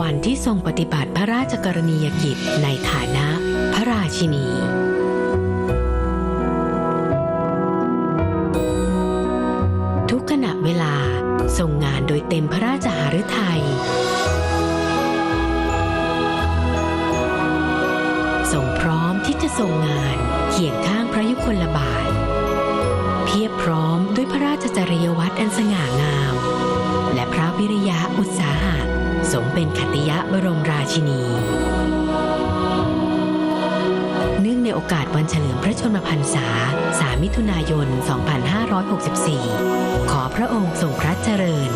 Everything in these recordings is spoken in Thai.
วันที่ทรงปฏิบัติพระราชกรณียกิจในฐานะพระราชินีทุกขณะเวลาทรงงานโดยเต็มพระราชหฤทัยทรงพร้อมที่จะทรงงานเคียงข้างพระยุคลบาท เพียบพร้อมด้วยพระราชจริยวัตรอันสง่างาม และพระวิริยะอุตสาหะ สมเป็นขัตติยะบรมราชินี เนื่องในโอกาสวันเฉลิมพระชนมพรรษา 3 มิถุนายน 2564 ขอพระองค์ทรงพระเจริญ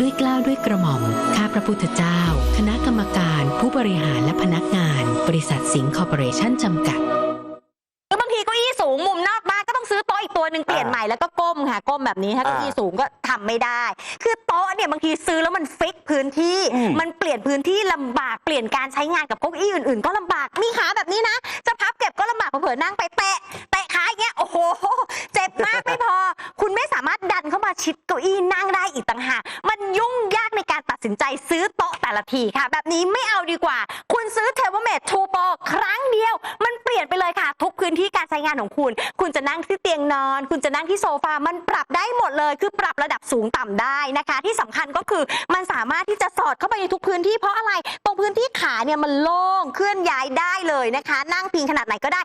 ด้วยกล้าวด้วยกระหม่อม ข้าพระพุทธเจ้า คณะกรรมการ ผู้บริหารและพนักงาน บริษัทสิงห์คอร์ปอเรชั่นจำกัด หรือบางทีเก้าอี้สูงมุมนอกบ้านก็ ต้องซื้อโต๊ะอีกตัวหนึ่งเปลี่ยนอ่าใหม่แล้วก็ก้มค่ะก้มแบบนี้ถ้าเก้าอี้อ่าสูงก็ทำไม่ได้ คือโต๊ะเนี่ยบางทีซื้อแล้วมันฟิกพื้นที่อืมมันเปลี่ยนพื้นที่ลำบากเปลี่ยนการใช้งานกับเก้าอี้อื่น ๆ ก็ลำบากมีขาแบบนี้นะ จะพับเก็บก็ลำบากเผื่อๆนั่งไปเตะเตะขาอย่างเงี้ยโอ้โหเจ็บมากไม่พอ คุณไม่สามารถดันเข้ามาชิดเก้าอี้นั่งได้อีกต่างหากมันยุ่งยากในการตัดสินใจซื้อโต๊ะแต่ละทีค่ะ แบบนี้ไม่เอาดีกว่า คุณซื้อเทเบิลเมดทูโปครั้งเดียวมั พื้นที่การใช้งานของคุณ คุณจะนั่งที่เตียงนอน คุณจะนั่งที่โซฟา มันปรับได้หมดเลย คือปรับระดับสูงต่ำได้นะคะ ที่สำคัญก็คือมันสามารถที่จะสอดเข้าไปในทุกพื้นที่เพราะอะไร ตรงพื้นที่ขาเนี่ยมันโล่งเคลื่อนย้ายได้เลยนะคะ นั่งพิงขนาดไหนก็ได้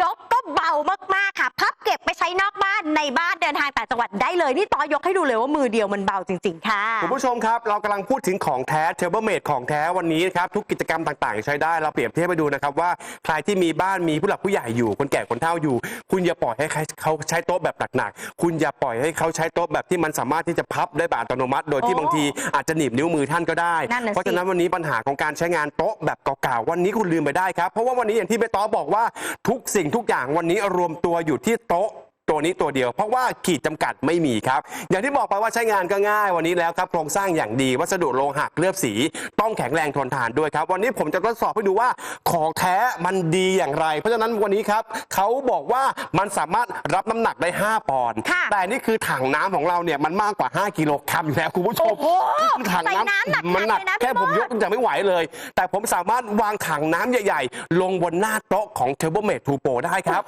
ยกก เบามากๆค่ะ พับเก็บไปใช้นอกบ้านในบ้านเดินทางต่างจังหวัดได้เลย นี่ต่อยกให้ดูเลยว่ามือเดียวมันเบาจริง ๆ ค่ะ คุณผู้ชมครับ เรากำลังพูดถึงของแท้เทเบิลเมดของแท้วันนี้นะครับ ทุกกิจกรรมต่างๆ ใช้ได้เราเปรียบเทียบไปดูนะครับ ว่าใครที่มีบ้านมีผู้หลักผู้ใหญ่อยู่ คนแก่คนเฒ่าอยู่ คุณอย่าปล่อยให้เขาใช้โต๊ะแบบหนักๆคุณอย่าปล่อยให้เขาใช้โต๊ะแบบที่มันสามารถที่จะพับได้แบบอัตโนมัติ โดยที่โอ้บางทีอาจจะหนีบนิ้วมือท่านก็ได้ นั่นน่ะสิ เพราะฉะนั้นวันนี้ปัญหาของการใช้งานโต๊ะแบบเก่าๆวันนี้คุณลืมไปได้ครับเพราะว่าวันนี้อย่างที่เบต้อบอกว่าทุกสิ่งทุกอย่างวันนี้รวมตัวอยู่ที่โต๊ะ ตัวนี้ตัวเดียว เพราะว่าขีดจำกัดไม่มีครับ อย่างที่บอกไปว่าใช้งานก็ง่ายวันนี้แล้วครับโครงสร้างอย่างดีวัสดุโลหะเคลือบสี ต้องแข็งแรงทนทานด้วยครับ วันนี้ผมจะทดสอบให้ดูว่าของแท้มันดีอย่างไร เพราะฉะนั้นวันนี้ครับเขาบอกว่ามันสามารถรับน้ำหนักได้ 5 ปอนด์ค่ะแต่นี่คือถังน้ำของเราเนี่ยมันมากกว่า 5 กิโลกรัมอยู่แล้วคุณผู้ชมโอ้โหนี่คือถังใส่น้ำหนักมันหนักเลยนะพี่แค่ผมมดยกยังไม่ไหวเลย แต่ผมสามารถวางถังน้ำใหญ่ ๆ ลงบนหน้าโต๊ะของ t u r b o m a t e 2 Pro ได้ครับ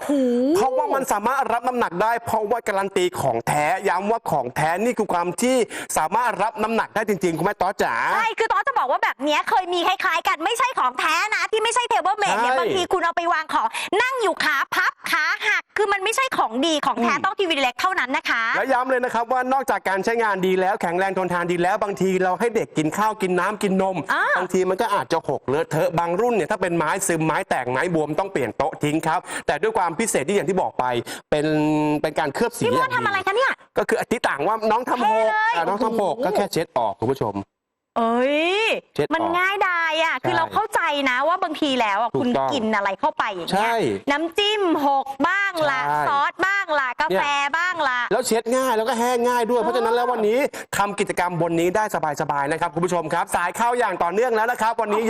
เพราะว่ามันสามารถรับน้ำหนักได้ เพราะว่าการันตีของแท้ย้ำว่าของแท้นี่คือความที่สามารถรับน้ำหนักได้จริงๆคุณแม่ต้อจ๋า ใช่ คือตอนจะบอกว่าแบบเนี้ยเคยมีคล้ายๆกันไม่ใช่ของแท้นะ ที่ไม่ใช่เทเบิลเมดเนี่ยใช่ บางทีคุณเอาไปวางของนั่งอยู่ขาพับขาหัก คือมันไม่ใช่ของดีของแท้อืมต้องทีวีเล็กเท่านั้นนะคะ และย้ำเลยนะครับว่านอกจากการใช้งานดีแล้วแข็งแรงทนทานดีแล้วบางทีเราให้เด็กกินข้าวกินน้ำกินนม อ่า บางทีมันก็อาจจะหกเลอะเทอะบางรุ่นเนี่ยถ้าเป็นไม้ซึมไม้แตกไม้บวมต้องเปลี่ยนโต๊ะทิ้งครับ แต่ด้วยความพิเศษที่อย่างที่บอกไป เป็นเป็นการเคลือบสีพี่มอดย่างดีทำอะไรคะเนี่ย ก็คืออธิต่างว่าน้องทำหกเท่เลย อะน้องทำหกโอ้โหก็แค่เช็ดออกคุณผู้ชม เอ้ย เช็ดออกมันง่ายดายอะ คือใช่เราเข้าใจนะว่าบางทีแล้วอะถูกคุณต้องกินอะไรเข้าไปอย่างเงี้ใช่ยน้ำจิ้มหกบ้างละใช่ซอสบ้างละกาแฟบ้างละ แล้วเช็ดง่ายแล้วก็แห้งง่ายด้วย เพราะฉะนั้นแล้ววันนี้ทำกิจกรรมบนนี้ได้สบายๆนะครับคุณผู้ชมครับ สายเข้าอย่างต่อเนื่องแล้วนะครับ วันนี้